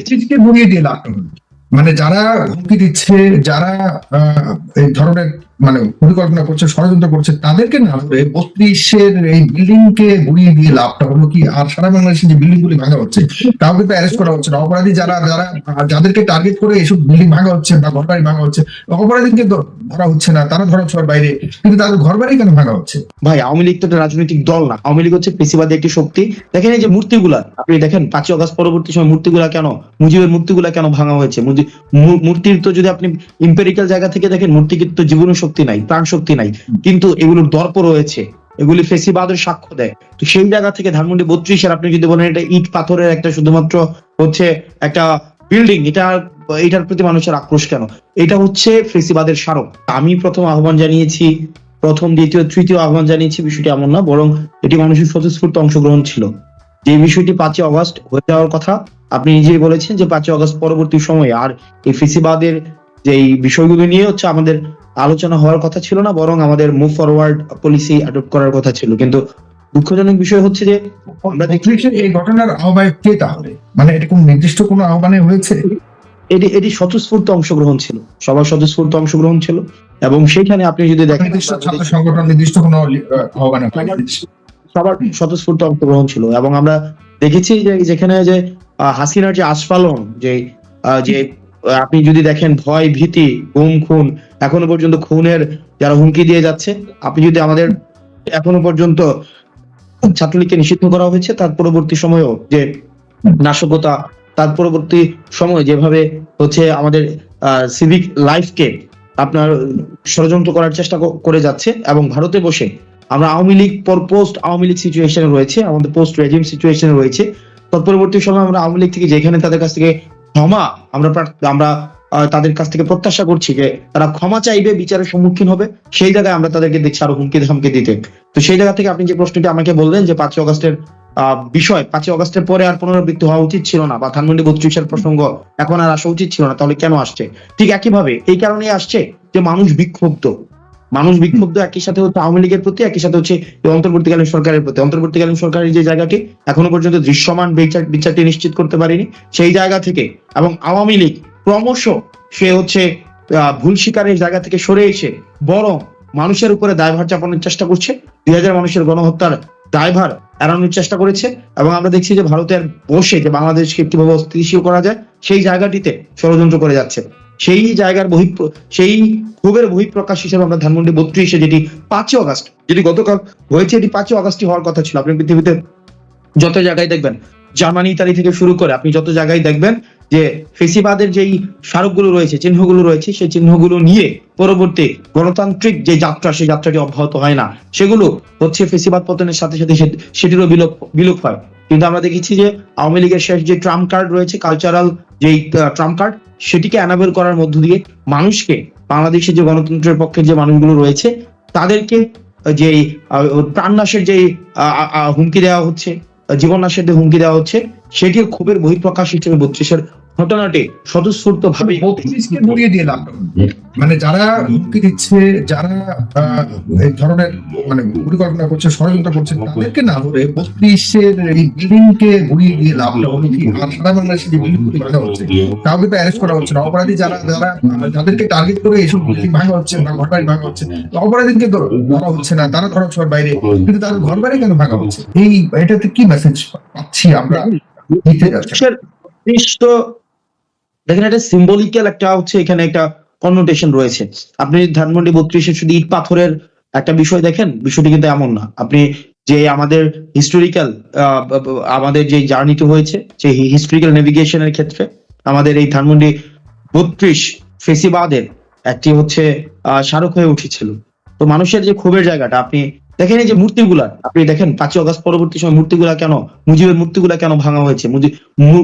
চিজকে ঘুরিয়ে দিয়ে লাভ মানে যারা হুমকি দিচ্ছে যারা এই ধরনের মানে পরিকল্পনা করছে, ষড়যন্ত্র করছে, তাদেরকে না ধরে বত্রিশের এই বিল্ডিং কে ঘুরিয়ে দিয়ে লাভটা হলো কি? আর সারা বাংলাদেশে যে বিল্ডিং গুলি ভাঙা হচ্ছে কাউকে তো অ্যারেস্ট করা হচ্ছে। না, অপরাধী যারা যারা, যাদেরকে টার্গেট করে এইসব বিল্ডিং ভাঙা হচ্ছে বা ঘর বাড়ি ভাঙা হচ্ছে, অপরাধীকে ধরা হচ্ছে না, তারা ধরা ছোঁয়ার বাইরে। কিন্তু তাদের ঘর বাড়ি কেন ভাঙা হচ্ছে? ভাই, আওয়ামী লীগ তো একটা রাজনৈতিক দল না। আওয়ামী লীগ হচ্ছে পেশিবাদী একটি শক্তি। দেখেন এই যে মূর্তিগুলা, আপনি দেখেন পাঁচই অগস্ট পরবর্তী সময় মূর্তিগুলা কেন, মুজিবের মূর্তিগুলা কেন ভাঙা হয়েছে? মূর্তির তো যদি আপনি ইম্পেরিক্যাল জায়গা থেকে দেখেন মূর্তি কিন্তু জীবন শক্তি নাই প্রাণ শক্তি নাই। কিন্তু এগুলোর দর্প রয়েছে। এগুলি ফেসিবাদের সাক্ষ্য দেয়। তো সেই জায়গা থেকে ধানমন্ডি বত্রিশের আপনি যদি বলেন এটা ইট পাথরের একটা শুধুমাত্র হচ্ছে একটা বিল্ডিং এটা এটার প্রতি মানুষের আক্রোশ কেন? এটা হচ্ছে ফেসিবাদের স্মারক। আমি প্রথম আহ্বান জানিয়েছি, প্রথম, দ্বিতীয়, তৃতীয় আহ্বান জানিয়েছি, বিষয়টি এমন না, বরং এটি মানুষের স্বতঃস্ফূর্ত অংশগ্রহণ ছিল। যে বিষয়টি পাঁচই অগস্ট হয়ে যাওয়ার কথা, আপনি নিজেই বলেছেন যে পাঁচই অগস্ট পরবর্তী সময়ে আর এই ফেসিবাদের যে এই বিষয়গুলো নিয়ে হচ্ছে আমাদের আলোচনা হওয়ার কথা ছিল না বরং আমাদের মুভ ফরওয়ার্ড পলিসি অ্যাডপ্ট করার কথা ছিল। কিন্তু দুঃখজনক বিষয় হচ্ছে যে আমরা দেখি এই ঘটনার আহ্বায়ক কে তাহলে? মানে এটা কোন নির্দিষ্ট কোনো আহ্বানে হয়েছে? এটি এটি স্বতঃস্ফূর্ত অংশগ্রহণ ছিল। সবার স্বতঃস্ফূর্ত অংশগ্রহণ ছিল। এবং সেখানে আপনি যদি দেখেন সংগঠন নির্দিষ্ট কোনো আহ্বানে সবার স্বতঃস্ফূর্ত অংশগ্রহণ ছিল। এবং আমরা দেখেছি যে যেখানে যে হাসিনার যে আস্ফালন যে আহ, যে আপনি যদি দেখেন ভয়, ভীতি গুম খুন, এখনও পর্যন্ত খুনের যারা হুমকি দিয়ে যাচ্ছে, আপনি যদি আমাদের এখনও পর্যন্ত ছাত্রলীগকে নিষিদ্ধ করা হয়েছে, তার পরবর্তী সময়েও যে নাশকতা, তার পরবর্তী সময় যেভাবে হচ্ছে আমাদের সিভিক লাইফকে আপনার ষড়যন্ত্র করার চেষ্টা করে যাচ্ছে এবং ভারতে বসে আমরা আওয়ামী লীগ পর পোস্ট আওয়ামী লীগ সিচুয়েশনে রয়েছে, আমাদের পোস্ট রেজিম সিচুয়েশনে রয়েছে। তৎপরবর্তী সময় আমরা আওয়ামী লীগ থেকে যেখানে তাদের কাছ থেকে ক্ষমা, আমরা আমরা তাদের কাছ থেকে প্রত্যাশা করছি যে তারা ক্ষমা চাইবে, বিচারের সম্মুখীন হবে। সেই জায়গায় আমরা তাদেরকে দেখছি আরও হুমকি ধামকি দিতে। তো সেই জায়গা থেকে আপনি যে প্রশ্নটি আমাকে বললেন যে পাঁচই অগস্টের বিষয়, পাঁচই অগস্টের পরে আর পুনরাবৃত্তি হওয়া উচিত ছিল না বা ধানমন্ডি বত্রিশের প্রসঙ্গ এখন আর আসা উচিত ছিল না, তাহলে কেন আসছে? ঠিক একইভাবে এই কারণেই আসছে যে মানুষ বিক্ষুব্ধ। মানুষ বিক্ষুব্ধ একই সাথে হচ্ছে আওয়ামী লীগের প্রতি, একই সাথে হচ্ছে অন্তর্বর্তীকালীন সরকারের প্রতি। অন্তর্বর্তীকালীন সরকারের যে জায়গাটি, এখনও পর্যন্ত দৃশ্যমান বিচার বিচারটি নিশ্চিত করতে পারেনি। সেই জায়গা থেকে এবং আওয়ামী লীগ ক্রমশ সে হচ্ছে ভুল স্বীকারের জায়গা থেকে সরে এসে বরং মানুষের উপরে দায়ভার চাপানোর চেষ্টা করছে। দুই হাজার মানুষের গণহত্যার দায়ভার এড়ানোর চেষ্টা করেছে এবং আমরা দেখছি যে ভারতের বসে যে বাংলাদেশকে কীভাবে অস্থিতিশীল করা যায়, সেই জায়গাটিতে ষড়যন্ত্র করে যাচ্ছে। সেই জায়গার বহি সেই ক্ষোভের বহিঃপ্রকাশ হিসেবে আমরা ধানমন্ডি বত্রিশে যেটি পাঁচই অগস্ট যেটি গতকাল হয়েছে, এটি পাঁচই অগস্টই হওয়ার কথা ছিল। আপনি পৃথিবীতে যত জায়গায় দেখবেন, জার্মানি, ইতালি থেকে শুরু করে আপনি যত জায়গায় দেখবেন যে ফেসিবাদের যেই স্মারকগুলো রয়েছে, চিহ্নগুলো রয়েছে, সেই চিহ্নগুলো নিয়ে পরবর্তী গণতান্ত্রিক যে যাত্রা, সেই যাত্রাটি অব্যাহত হয় না। সেগুলো হচ্ছে ফেসিবাদ পতনের সাথে সাথে সেটিরও বিলোপ বিলোপ হয়। কিন্তু আমরা দেখেছি যে আওয়ামী লীগের শেষ যে ট্রাম্প কার্ড রয়েছে কালচারাল যেই ট্রাম্প কার্ড সেটিকে অ্যানাবেল করার মধ্য দিয়ে মানুষকে বাংলাদেশের যে গণতন্ত্রের পক্ষে যে মানুষগুলো রয়েছে, তাদেরকে যে প্রাণনাশের যে হুমকি দেওয়া হচ্ছে জীবন নাশের যে হুমকি দেওয়া হচ্ছে, সেটিও ক্ষোভের বহিঃপ্রকাশ হিসেবে বত্রিশের ঘটনাটি স্বতঃস্ফূর্ত ভাবে ঘুরিয়ে দিয়ে লাভ মানে যারা হুমকি দিচ্ছে যারা আহ, এই ধরনের মানে পরিকল্পনা করছে ষড়যন্ত্র করছে তাদেরকে না ধরে বত্রিশের এই বিল্ডিং কে ঘুরিয়ে দিয়ে কি আর সারা বাংলাদেশে যে বিল্ডিং হচ্ছে কাউকে তো অ্যারেস্ট করা হচ্ছে না। অপরাধী যারা যারা যাদেরকে টার্গেট করে এইসব বিল্ডিং ভাঙা হচ্ছে বা ঘর বাড়ি ভাঙা হচ্ছে অপরাধীকে ধরা হচ্ছে না। তারা ধরা ছোঁয়ার বাইরে কিন্তু তাদের ঘর বাড়ি কেন ভাঙা হচ্ছে? এই এটাতে কি মেসেজ পাচ্ছি আমরা? দিতে যাচ্ছি দেখেন এটা সিম্বলিক্যাল একটা হচ্ছে এখানে একটা কনোটেশন রয়েছে। আপনি ধানমন্ডি বত্রিশে শুধু ইট পাথরের একটা বিষয় দেখেন বিষয়টি কিন্তু এমন না। আপনি যে আমাদের হিস্টোরিক্যাল আমাদের যে জার্নিটি হয়েছে যে হিস্টোরিক্যাল নেভিগেশনের ক্ষেত্রে আমাদের এই ধানমন্ডি বত্রিশ ফেসিবাদের একটি হচ্ছে আহ, স্মারক হয়ে উঠেছিল। তো মানুষের যে ক্ষোভের জায়গাটা আপনি দেখেন এই যে মূর্তিগুলা, আপনি দেখেন পাঁচই অগস্ট পরবর্তী সময় মূর্তিগুলা কেন, মুজিবের মূর্তিগুলা কেন ভাঙা হয়েছে?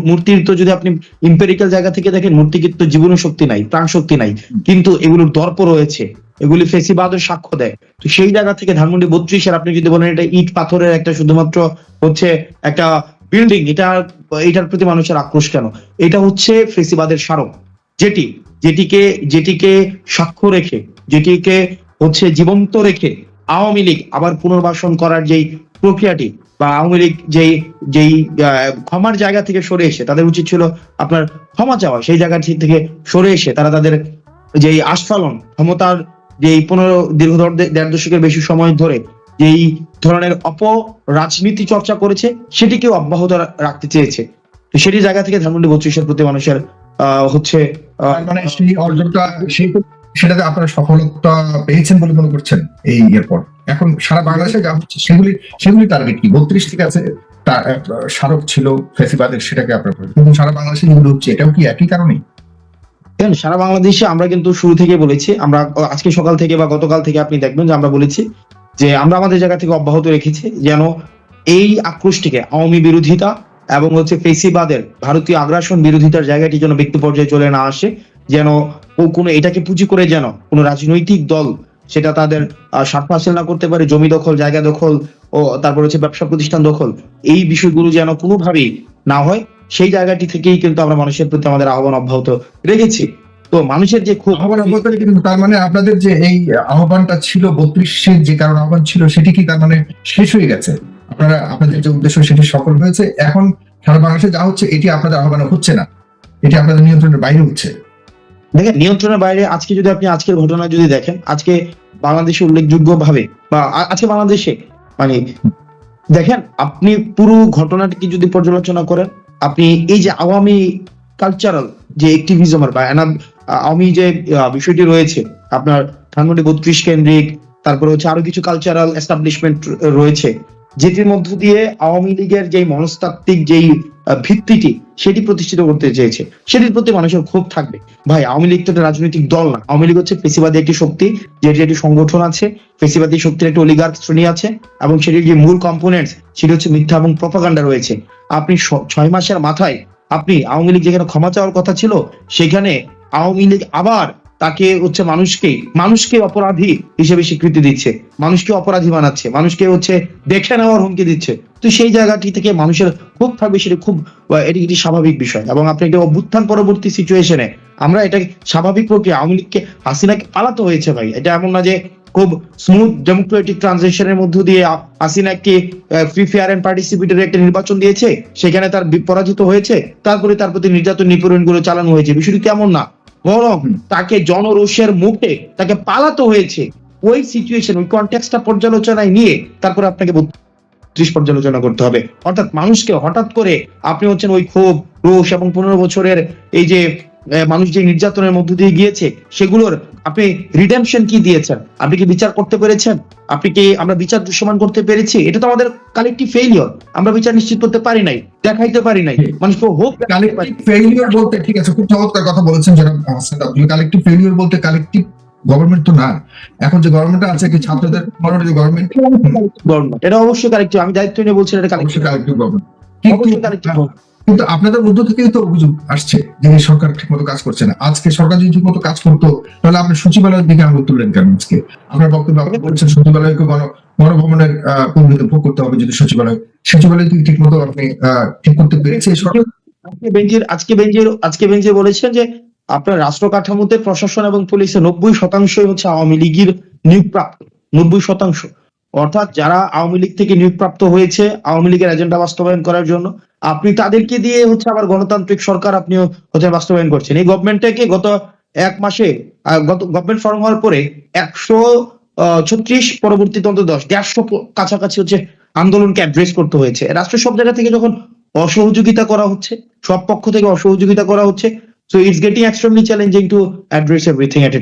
মূর্তির তো যদি আপনি ইম্পেরিক্যাল জায়গা থেকে দেখেন মূর্তি কিন্তু জীবন শক্তি নাই প্রাণ শক্তি নাই। কিন্তু এগুলোর দর্প রয়েছে। এগুলি ফেসিবাদের সাক্ষ্য দেয়। তো সেই জায়গা থেকে ধানমন্ডি বত্রিশের আপনি যদি বলেন, এটা ইট পাথরের একটা শুধুমাত্র হচ্ছে একটা বিল্ডিং এটা, এটার প্রতি মানুষের আক্রোশ কেন? এটা হচ্ছে ফেসিবাদের স্মারক। যেটি, যেটিকে যেটিকে সাক্ষ্য রেখে, যেটিকে হচ্ছে জীবন্ত রেখে আওয়ামী লীগ আবার পুনর্বাসন করার যেই প্রক্রিয়াটি বা আওয়ামী লীগ যেই যেই ক্ষমার জায়গা থেকে সরে এসে, তাদের উচিত ছিল আপনার ক্ষমা চাওয়া, সেই জায়গা থেকে সরে এসে তারা তাদের যেই আস্ফালন, ক্ষমতার যেই পনেরো, দীর্ঘ দেড় দশকের বেশি সময় ধরে যেই ধরনের অপ রাজনীতি চর্চা করেছে, সেটিকেও অব্যাহত রাখতে চেয়েছে। তো সেটি জায়গা থেকে ধানমন্ডি বত্রিশের প্রতি মানুষের হচ্ছে মানে সেই অর্জনটা, সেই সেটাতে আপনারা সফলতা পেয়েছেন বলে মনে করছেন এই ইয়ের পর। এখন সারা বাংলাদেশে যা হচ্ছে, সেগুলি সেগুলি টার্গেট কি? বত্রিশ ঠিক আছে স্মারক ছিল ফেসিবাদের, সেটাকে আপনার কিন্তু সারা বাংলাদেশে যেগুলো হচ্ছে, এটাও কি একই কারণে? দেখেন, সারা বাংলাদেশে আমরা কিন্তু শুরু থেকে বলেছি, আমরা আজকে সকাল থেকে বা গতকাল থেকে আপনি দেখবেন যে আমরা বলেছি যে আমরা আমাদের জায়গা থেকে অব্যাহত রেখেছি যেন এই আক্রোশটিকে আওয়ামী বিরোধিতা এবং হচ্ছে ফেসিবাদের, ভারতীয় আগ্রাসন বিরোধিতার জায়গাটি যেন ব্যক্তি পর্যায়ে চলে না আসে। যেন কোনো এটাকে পুঁজি করে যেন কোনো রাজনৈতিক দল সেটা তাদের স্বার্থ হাসিল না করতে পারে, জমি দখল, জায়গা দখল, ও তারপর হচ্ছে ব্যবসা প্রতিষ্ঠান দখল, এই বিষয়গুলো যেন কোনোভাবেই না হয়, সেই জায়গাটি থেকেই কিন্তু আমরা মানুষের প্রতি আমাদের আহ্বান অব্যাহত রেখেছি। তো মানুষের যে খুব আহ্বান অব্যাহত কিন্তু তার মানে আপনাদের যে এই আহ্বানটা ছিল বত্রিশের যে কারণ আহ্বান ছিল, সেটি কি তার মানে শেষ হয়ে গেছে? আপনারা, আপনাদের যে উদ্দেশ্য, সেটি সফল হয়েছে। এখন সারা বাংলাদেশে যা হচ্ছে, এটি আপনাদের আহ্বান হচ্ছে না। এটি আপনাদের নিয়ন্ত্রণের বাইরে হচ্ছে। দেখেন, নিয়ন্ত্রণের বাইরে আজকে যদি আপনি আজকের ঘটনা যদি দেখেন, আজকে বাংলাদেশে উল্লেখযোগ্য ভাবে বা আজকে বাংলাদেশে মানে দেখেন, আপনি পুরো ঘটনাটিকে যদি পর্যালোচনা করেন, আপনি এই যে আওয়ামী কালচারাল যে একটিভিজমের বা আওয়ামী যে বিষয়টি রয়েছে, আপনার ধানমন্ডি বত্রিশ কেন্দ্রিক, তারপরে হচ্ছে আরও কিছু কালচারাল এস্টাবলিশমেন্ট রয়েছে, যেটির মধ্য দিয়ে আওয়ামী লীগের যেই মনস্তাত্ত্বিক যেই ভিত্তিটি সেটি প্রতিষ্ঠিত করতে চেয়েছে। সেটির প্রতি মানুষের ক্ষোভ থাকবে। ভাই, আওয়ামী লীগ তো একটা রাজনৈতিক দল না। আওয়ামী লীগ হচ্ছে ফেসিবাদী একটি শক্তি, যেটি একটি সংগঠন আছে। ফেসিবাদী শক্তির একটি অলিগার্ক শ্রেণি আছে এবং সেটির যে মূল কম্পোনেন্টস সেটি হচ্ছে মিথ্যা এবং প্রপাগান্ডা রয়েছে। আপনি ছয় মাসের মাথায় আপনি আওয়ামী লীগ যেখানে ক্ষমা চাওয়ার কথা ছিল, সেখানে আওয়ামী লীগ আবার তাকে হচ্ছে মানুষকে মানুষকে অপরাধী হিসেবে স্বীকৃতি দিচ্ছে। মানুষকে অপরাধী বানাচ্ছে। মানুষকে হচ্ছে দেখে নেওয়ার হুমকি দিচ্ছে। তো সেই জায়গাটি থেকে মানুষের খুব থাকবে সেটা খুব এটি একটি স্বাভাবিক বিষয়। এবং আপনি একটা অভ্যুত্থান পরবর্তী সিচুয়েশনে আমরা এটা স্বাভাবিক প্রক্রিয়া আওয়ামী লীগকে হাসিনাকে পালাতে হয়েছে ভাই। এটা এমন না যে খুব স্মুথ ডেমোক্রেটিক ট্রানজিশনের মধ্য দিয়ে আ- হাসিনাকে ফ্রি ফেয়ার এন্ড পার্টিসিপেটরি একটা নির্বাচন দিয়েছে সেখানে তার পরাজিত হয়েছে তারপরে তার প্রতি নির্যাতন নিপীড়নগুলো চালানো হয়েছে। বিষয়টি কেমন না? বরং তাকে জনরোষের মুখে তাকে পালাতে হয়েছে। ওই সিচুয়েশন ওই কনটেক্সটটা পর্যালোচনায় নিয়ে তারপরে আপনাকে দৃশ পর্যালোচনা করতে হবে। অর্থাৎ মানুষকে হঠাৎ করে আপনি হচ্ছেন ওই ক্ষোভ, রোষ এবং পনেরো বছরের এই যে মানুষ যে নির্যাতনের মধ্য দিয়ে গিয়েছে, সেগুলোর আপনি রিডেমশন কি দিয়েছেন? আপনি কি বিচার করতে পেরেছেন? আপনি কি আমরা বিচার দৃশ্যমান করতে পেরেছি? এটা তো আমাদের কালেকটিভ ফেইলিয়র আমরা বিচার নিশ্চিত করতে পারি নাই, দেখাইতে পারি নাই। মানুষকে হোপ কালেকটিভ ফেলিওর বলতে, ঠিক আছে, খুব চমৎকার কথা বলেছেন যারা কালেকটিভ ফেলিওর বলতে কালেকটিভ গভর্নমেন্ট তো না। এখন যে গভর্নমেন্ট আছে কি ছাত্রদের যে গভর্নমেন্ট গভর্নমেন্ট এটা অবশ্যই কালেকটিভ আমি দায়িত্ব নিয়ে বলছি এটা কালেকটিভ কালেকটিভ গভর্নমেন্ট কিন্তু আপনাদের মধ্য থেকেই তো অভিযোগ আসছে যে সরকার ঠিক মতো কাজ করছে না। আজকে সরকার যদি ঠিক মতো কাজ করতো তাহলে আপনি সচিবালয়ের দিকে আঙুল তুললেন কেন আজকে? আপনার বক্তব্য আপনি বলছেন সচিবালয়কে গণ গণভবনের আহ, ভোগ করতে হবে যদি সচিবালয়। সচিবালয় ঠিক মতো আপনি আহ, ঠিক করতে পেরেছে সরকার? আজকে বেঞ্জির আজকে বেঞ্জির আজকে বেঞ্জির বলেছেন যে আপনার রাষ্ট্র কাঠামোতে প্রশাসন এবং পুলিশের নব্বই শতাংশই হচ্ছে আওয়ামী লীগের নিয়োগপ্রাপ্ত। নব্বই শতাংশ। অর্থাৎ যারা আওয়ামী লীগ থেকে নিয়োগপ্রাপ্ত হয়েছে, আওয়ামী লীগের এজেন্ডা বাস্তবায়ন করার জন্য, আপনি তাদেরকে দিয়ে হচ্ছে আবার গণতান্ত্রিক সরকার আপনি হচ্ছে বাস্তবায়ন করছেন। এই গভর্নমেন্টটাকে গত এক মাসে গত গভর্নমেন্ট ফর্ম হওয়ার পরে একশো ছত্রিশ, পরবর্তী তন্ত্র দশ, দেড়শো কাছাকাছি হচ্ছে আন্দোলনকে অ্যাড্রেস করতে হয়েছে। রাষ্ট্রের সব জায়গা থেকে যখন অসহযোগিতা করা হচ্ছে, সব পক্ষ থেকে অসহযোগিতা করা হচ্ছে So it's getting extremely challenging to address everything at a